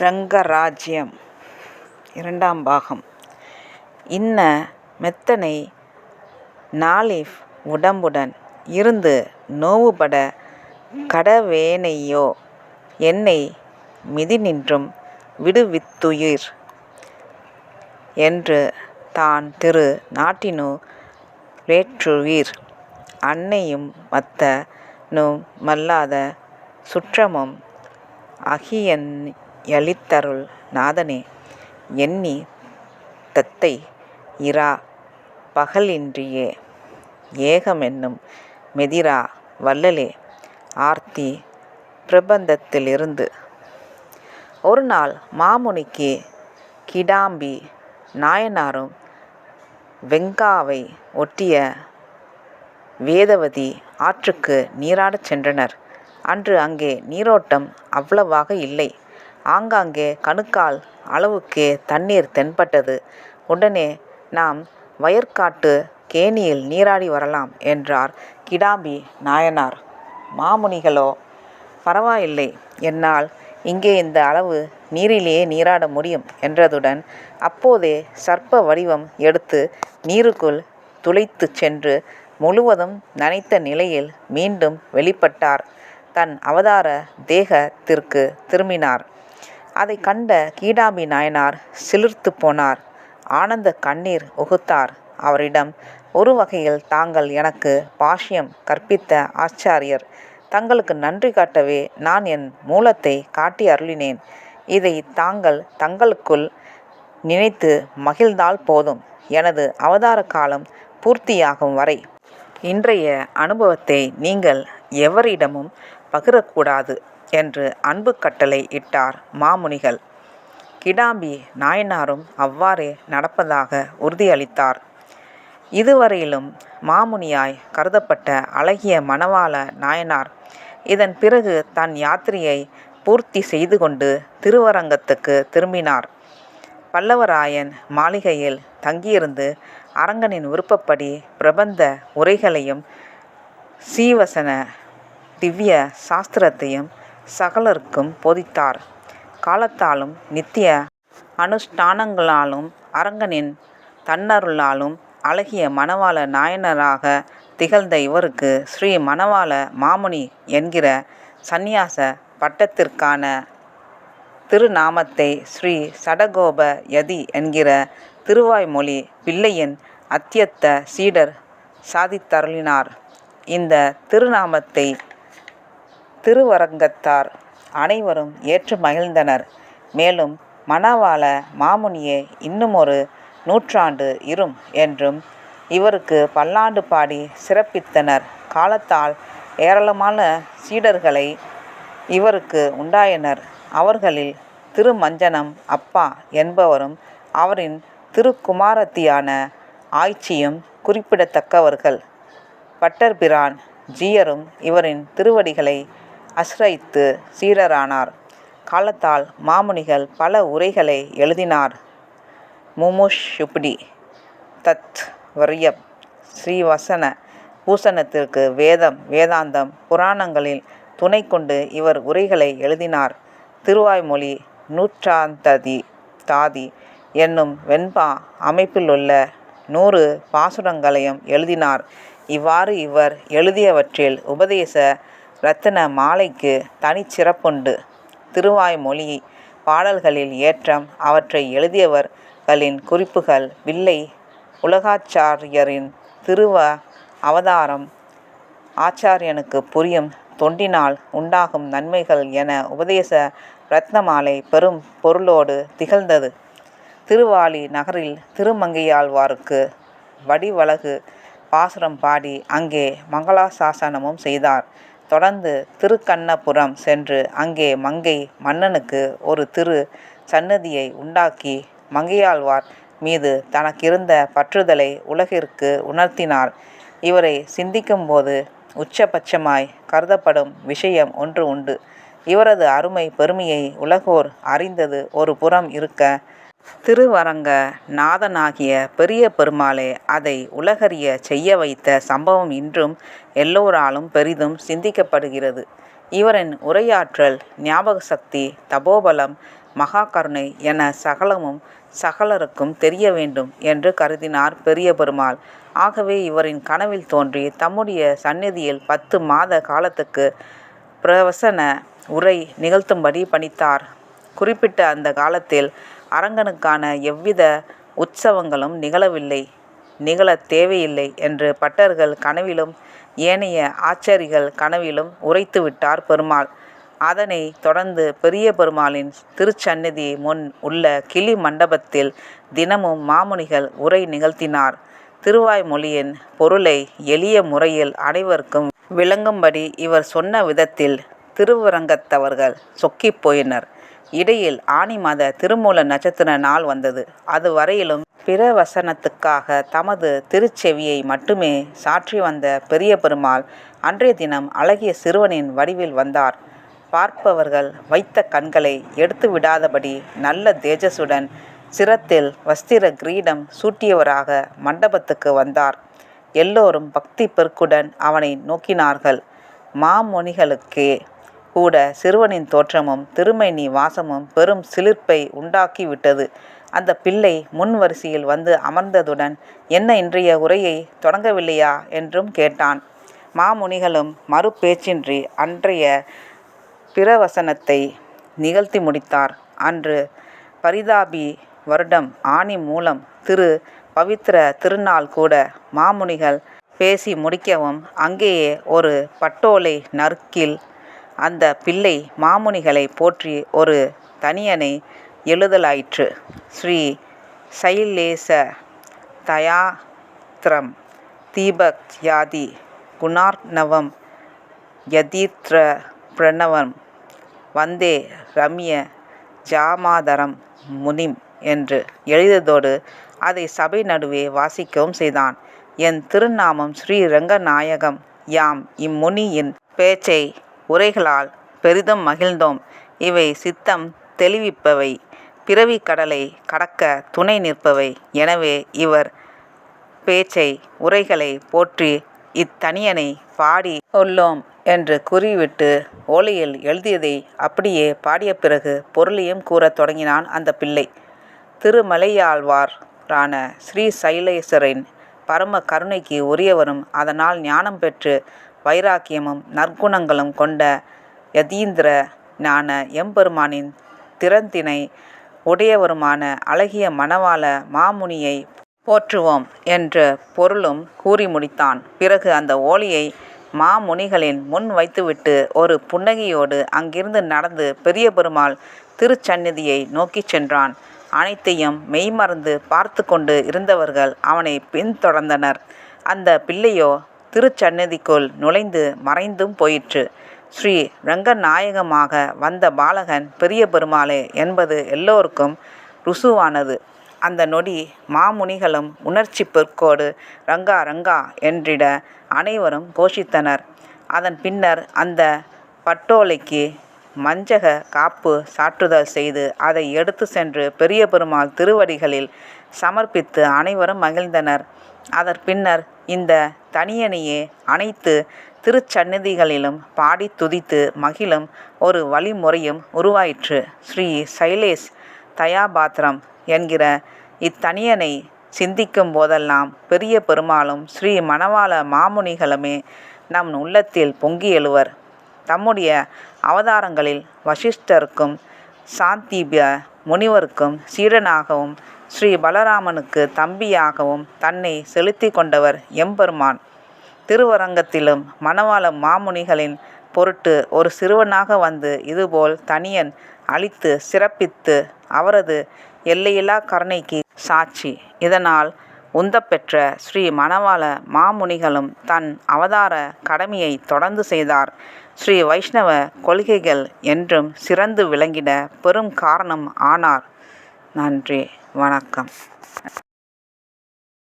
ரங்கராஜ்யம். இரண்டாம் பாகம். இன்ன மெத்தனை நாளிஃப் உடம்புடன் இருந்து நோவுபட கடவேனையோ? என்னை மிதினின்றும் விடுவித்துயிர் என்று தான் திரு நாட்டினு வேற்றுவீர் அன்னையும் மத்த மல்லாத சுற்றமும் அகியன் அகியளித்தருள் நாதனே எண்ணி தத்தை இரா பகலின்றியே ஏகமென்னும் மெதிரா வள்ளலே ஆர்த்தி பிரபந்தத்திலிருந்து ஒரு நாள் மாமுனிக்கு கிடாம்பி நாயனாரும் வெங்காவை ஒட்டிய வேதவதி ஆற்றுக்கு நீராடச் சென்றனர். அன்று அங்கே நீரோட்டம் அவ்வளவாக இல்லை. ஆங்காங்கே கணுக்கால் அளவுக்கே தண்ணீர் தென்பட்டது. உடனே நாம் வயற்காட்டு கேணியில் நீராடி வரலாம் என்றார் கிடாம்பி நாயனார். மாமுனிகளோ பரவாயில்லை என்னால் இங்கே இந்த அளவு நீரிலேயே நீராட முடியும் என்றதுடன் அப்போதே சர்ப்ப வடிவம் எடுத்து நீருக்குள் துளைத்துச் சென்று முழுவதும் நனைத்த நிலையில் மீண்டும் வெளிப்பட்டார். தன் அவதார தேகத்திற்குத் திரும்பினார். அதைக் கண்ட கீடாமி நாயனார் சிலிர்த்துப் போனார். ஆனந்த கண்ணீர் உகுத்தார். அவரிடம் ஒரு வகையில் தாங்கள் எனக்கு பாஷ்யம் கற்பித்த ஆச்சாரியர் தங்களுக்கு நன்றி காட்டவே நான் என் மூலத்தை காட்டி அருளினேன். இதை தாங்கள் தங்களுக்குள் நினைத்து மகிழ்ந்தால் போதும். எனது அவதார காலம் பூர்த்தியாகும் வரை இன்றைய அனுபவத்தை நீங்கள் எவரிடமும் பகிரக்கூடாது என்று அன்பு கட்டளை இட்டார் மாமுனிகள். கிடாம்பி நாயனாரும் அவ்வாறே நடப்பதாக உறுதியளித்தார். இதுவரையிலும் மாமுனியாய் கருதப்பட்ட அழகிய மணவாள நாயனார் இதன் பிறகு தன் யாத்திரையை பூர்த்தி செய்து கொண்டு திருவரங்கத்துக்கு திரும்பினார். பல்லவராயன் மாளிகையில் தங்கியிருந்து அரங்கனின் விருப்பப்படி பிரபந்த உரைகளையும் சீவசன திவ்ய சாஸ்திரத்தையும் சகலருக்கும் போதித்தார். காலத்தாலும் நித்திய அனுஷ்டானங்களாலும் அரங்கனின் தன்னருளாலும் அழகிய மணவாள நாயனராக திகழ்ந்த இவருக்கு ஸ்ரீ மணவாள மாமுனி என்கிற சந்நியாச பட்டத்திற்கான திருநாமத்தை ஸ்ரீ சடகோப யதி என்கிற திருவாய்மொழி பிள்ளையின் அத்தியத்த சீடர் சாதித்தருளினார். இந்த திருநாமத்தை திருவரங்கத்தார் அனைவரும் ஏற்று மகிழ்ந்தனர். மேலும் மணவாள மாமுனியே இன்னுமொரு நூற்றாண்டு இரும் என்றும் இவருக்கு பல்லாண்டு பாடி சிறப்பித்தனர். காலத்தால் ஏராளமான சீடர்களை இவருக்கு உண்டாயினர். அவர்களில் திருமஞ்சனம் அப்பா என்பவரும் அவரின் திருக்குமாரத்தியான ஆய்ச்சியும் குறிப்பிடத்தக்கவர்கள். பட்டர்பிரான் ஜீயரும் இவரின் திருவடிகளை அஸ்ரயித்து சீரரானார் காலத்தால் மாமுனிகள் பல உரைகளை எழுதினார். முமுஷுப்டி தத் வரியப் ஸ்ரீவசன பூசணத்திற்கு வேதம் வேதாந்தம் புராணங்களில் துணை கொண்டு இவர் உரைகளை எழுதினார். திருவாய்மொழி நூற்றாந்ததி தாதி என்னும் வெண்பா அமைப்பிலுள்ள நூறு பாசுரங்களையும் எழுதினார். இவ்வாறு இவர் எழுதியவற்றில் உபதேச ரத்தின மாலைக்கு தனிச்சிறப்புண்டு திருவாய்மொழி பாடல்களில் ஏற்றம் அவற்றை எழுதியவர்களின் குறிப்புகள் வில்லை உலகாச்சாரியரின் திருவ அவதாரம் ஆச்சாரியனுக்கு புரியும் தொண்டினால் உண்டாகும் நன்மைகள் என உபதேச ரத்னமாலை பெரும் பொருளோடு திகழ்ந்தது. திருவாலி நகரில் திருமங்கையாழ்வாருக்கு வடிவழகு பாசுரம் பாடி அங்கே மங்களாசாசனமும் செய்தார். தொடர்ந்து திருக்கண்ணபுரம் சென்று அங்கே மங்கை மன்னனுக்கு ஒரு திரு சன்னதியை உண்டாக்கி மங்கையாழ்வார் மீது தனக்கிருந்த பற்றுதலை உலகிற்கு உணர்த்தினார். இவரை சிந்திக்கும்போது உச்சபட்சமாய் கருதப்படும் விஷயம் ஒன்று உண்டு. இவரது அருமை பெருமையை உலகோர் அறிந்தது ஒரு புறம் இருக்க திருவரங்க நாதனாகிய பெரிய பெருமாளே அதை உலகறிய செய்ய வைத்த சம்பவம் இன்றும் எல்லோராலும் பெரிதும் சிந்திக்கப்படுகிறது. இவரின் உரையாற்றல் ஞாபக சக்தி தபோபலம் மகா கருணை என சகலமும் சகலருக்கும் தெரிய வேண்டும் என்று கருதினார் பெரிய பெருமாள் ஆகவே இவரின் கனவில் தோன்றி தம்முடைய சந்நிதியில் பத்து மாத காலத்துக்கு பிரவசன உரை நிகழ்த்தும்படி பணித்தார் குறிப்பிட்ட அந்த காலத்தில் அரங்கனுக்கான எவ்வித உற்சவங்களும் நிகழவில்லை. நிகழத் தேவையில்லை என்று பட்டர்கள் கனவிலும் ஏனைய ஆச்சாரிகள் கனவிலும் உரைத்து விட்டார் பெருமாள். அதனை தொடர்ந்து பெரிய பெருமாளின் திருச்சந்நிதி முன் உள்ள கிளி மண்டபத்தில் தினமும் மாமுனிகள் உரை நிகழ்த்தினார். திருவாய்மொழியின் பொருளை எளிய முறையில் அனைவருக்கும் விளங்கும்படி இவர் சொன்ன விதத்தில் திருவரங்கத்தவர்கள் சொக்கிப் போயினர். இடையில் ஆனி மாத திருமூல நட்சத்திர நாள் வந்தது. அது வரையிலும் பிரவசனத்துக்காக தமது திருச்செவியை மட்டுமே சாற்றி வந்த பெரிய பெருமாள் அன்றைய தினம் அழகிய சிறுவனின் வடிவில் வந்தார். பார்ப்பவர்கள் வைத்த கண்களை எடுத்து விடாதபடி நல்ல தேஜசுடன் சிரத்தில் வஸ்திர கிரீடம் சூட்டியவராக மண்டபத்துக்கு வந்தார். எல்லோரும் பக்தி பெருக்குடன் அவனை நோக்கினார்கள். மாமொனிகளுக்கே கூட சிறுவனின் தோற்றமும் திருமேனி வாசமும் பெரும் சிலிர்ப்பை உண்டாக்கிவிட்டது அந்த பிள்ளை முன் வரிசையில் வந்து அமர்ந்ததுடன் என்ன இன்றைய உரையை தொடங்கவில்லையா? என்றும் கேட்டான். மாமுனிகளும் மறு பேச்சின்றி அன்றைய பிரவசனத்தை நிகழ்த்தி முடித்தார். அன்று பரிதாபி வருடம் ஆனி மூலம் திரு. பவித்திர திருநாள் கூட மாமுனிகள் பேசி முடிக்கவும் அங்கேயே ஒரு பட்டோலை நறுக்கில் அந்த பிள்ளை மாமுனிகளை போற்றி ஒரு தனியனை எழுதலாயிற்று. ஸ்ரீ சைலேச தயாத்ரம் தீபக் யாதி குணார்ணவம் யதீத்ர பிரணவம் வந்தே ரம்ய ஜாமாதரம் முனிம் என்று எழுதியதோடு அதை சபை நடுவே வாசிக்கவும் செய்தான். என் திருநாமம் ஸ்ரீ ரங்கநாயகம். யாம் இம்முனியின் பேச்சை உரைகளால் பெரிதும் மகிழ்ந்தோம். இவை சித்தம் தெளிவிப்பவை. பிறவி கடலை கடக்க துணை நிற்பவை. எனவே இவர் பேச்சை உரைகளை போற்றி இத்தனியனை பாடி கொள்ளோம் என்று கூறிவிட்டு ஓலையில் எழுதியதை அப்படியே பாடிய பிறகு பொருளையும் கூறத் தொடங்கினான் அந்த பிள்ளை. திருமலையாழ்வாரான ஸ்ரீ சைலேசரின் பரம கருணைக்கு உரியவரும் அதனால் ஞானம் பெற்று வைராக்கியமும் நற்குணங்களும் கொண்ட யதீந்திர ஞான எம்பெருமானின் திறந்தினை உடையவருமான அழகிய மணவாள மாமுனியை போற்றுவோம் என்ற பொருளும் கூறி முடித்தான். பிறகு அந்த ஓலியை மாமுனிகளின் முன் வைத்துவிட்டு ஒரு புன்னகையோடு அங்கிருந்து நடந்து பெரிய பெருமாள் திருச்சந்நிதியை நோக்கிச் சென்றான். அனைத்தையும் மெய்மறந்து பார்த்து கொண்டு இருந்தவர்கள் அவனை பின்தொடர்ந்தனர். அந்த பிள்ளையோ திருச்சந்நிதிக்குள் நுழைந்து மறைந்தும் போயிற்று. ஸ்ரீ ரங்கநாயகமாக வந்த பாலகன் பெரிய பெருமாளே என்பது எல்லோருக்கும் ருசுவானது. அந்த நொடி மாமுனிகளும் உணர்ச்சி பெருக்கோடு ரங்கா ரங்கா என்றிட அனைவரும் கோஷித்தனர். அதன் பின்னர் அந்த பட்டோலைக்கு மஞ்சக காப்பு சாற்றுதல் செய்து அதை எடுத்து சென்று பெரிய பெருமாள் திருவடிகளில் சமர்ப்பித்து அனைவரும் மகிழ்ந்தனர். அதன் பின்னர் இந்த தனியனையே அனைத்து திருச்சந்நிதிகளிலும் பாடி துதித்து மகிழும் ஒரு வழிமுறையும் உருவாயிற்று. ஸ்ரீ சைலேஷ் தயாபாத்திரம் என்கிற இத்தனியனை சிந்திக்கும் போதெல்லாம் பெரிய பெருமாளும் ஸ்ரீ மணவாள மாமுனிகளுமே நம் உள்ளத்தில் பொங்கி எழுவர். தம்முடைய அவதாரங்களில் வசிஷ்டருக்கும் சாந்தீபிய முனிவருக்கும் சீடனாகவும் ஸ்ரீ பலராமனுக்கு தம்பியாகவும் தன்னை செலுத்தி கொண்டவர் எம்பெருமான். திருவரங்கத்திலும் மணவாள மாமுனிகளின் பொருட்டு ஒரு சிறுவனாக வந்து இதுபோல் தனியன் அழித்து சிறப்பித்து அவரது எல்லையில்லா கருணைக்கு சாட்சி. இதனால் உந்தப்பெற்ற ஸ்ரீ மணவாள மாமுனிகளும் தன் அவதார கடமையை தொடர்ந்து செய்தார். ஸ்ரீ வைஷ்ணவ கொள்கைகள் என்றும் சிறந்து விளங்கிட பெரும் காரணம் ஆனார். நன்றி வணக்கம்.